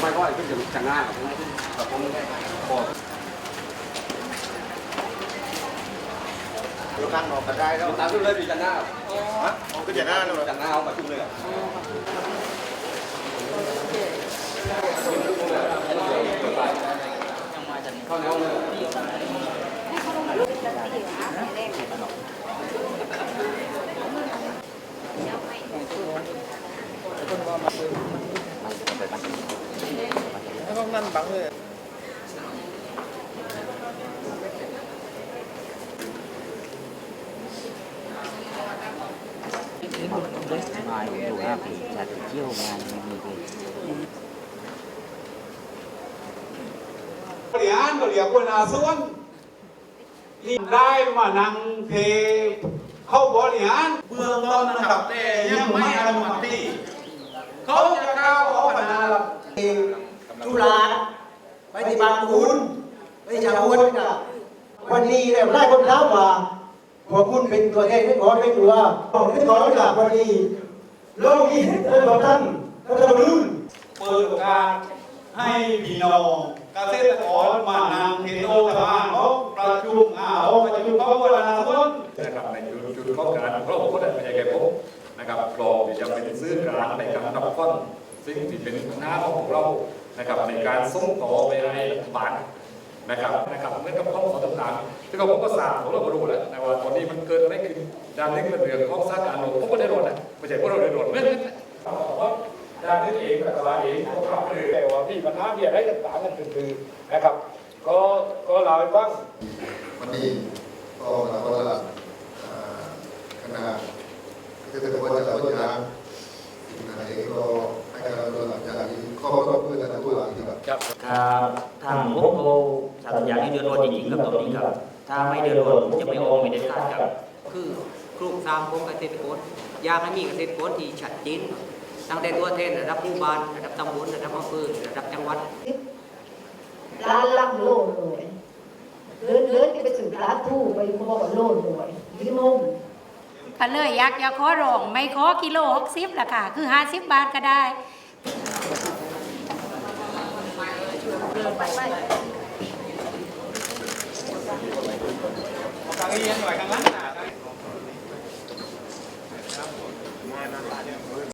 ไม่ก็ไอ้ขึ้นจะจะง่ายกับผมพอดูนั่งออกกันได้แล้วตามขึ้นเลยดีจันหน้าฮะมันก็จะหน้าเลยจันหน้าเอาไปขึ้นเลยเข้าแนวเลยแล้วก็นั่นบังเลยมาอยู่ห้าปีจัดเที่ยวงานมีดีบริหาเรียกว่านาส่วนรีบได้มา นั่งเทเข้าบริหารเบื้องต้นนะครับแต่ยังไม่อนุขาจะก้าวเขาพนาลับ จุฬาไปที่ บางคุณไปชาวพุทธกับวันนี้เนี่ยได้คนถามว่าพอคุณเป็นตัวแทนไม่ขอไม่ตัวไม่ขอจากวันนี้โลกนี้เป็นของท่านก็จะรุ่นเปิดโอกาสให้พี่น้องเกษตรกรมานั่งเห็นโอกาสเขาประชุมอ่าเขาประชุมเขาบริหารส่วนนะครับในจุดจุดข้อการของเราก็ได้ไม่ใช่แค่ผมนะครับกรอบที่จะเป็นซื้อกลางในการนับฟันซึ่งที่เป็นหน้าของเรา นะครับในการส่งต่อไปให้รัฐบาลนะครับนะครับเหมือนกับข้อสอบต่างๆที่เราผมก็ทราบผมเราก็รู้แล้วนะว่าตอนนี้มันเกิดอะไรขึ้นด้านนี้เป็นเรื่องของสาการโลกผมก็ได้รอดนะไม่ใช่พวกเราได้รอดเหมือนกันนะด้านนี้เองรัฐบาลเองก็ทำเลยแต่ว่าพี่ปัญหาที่อะไรต่างๆกันคือนะครับ ก็ก็เล่าให้ฟังวันนี้ก็เราก็ละอ่าคณะเกษตรกรจากต้นยางคณะเองก็ให้การเราหลังจากนี้ข้อก็เพื่อจะพูดหลังที่แบบ ครับทางพวกเราสามอย่างที่เดือดร้อนจริงๆครับตอนนี้ครับ ถ้าไม่เดือดร้อนผมจะไม่ออกไม่ได้ขาดครับ คือโครงสร้างของเกษตรกรอยากให้มีเกษตรกรที่ชัดเจนตั้งแต่ตัวแทนระดับหมู่บ้านระดับตำบลระดับอำเภอระดับจังหวัดร้านลังโลดเลยเลื่อนเลื่อนไปถึงร้านทู่ไปบอกว่าโลดเลยลิมงก็เลยอยากจะขอร้องไม่ขอกิโลหกสิบละค่ะ คือห้าสิบบาทก็ได้ Kang Ian, kang Lana.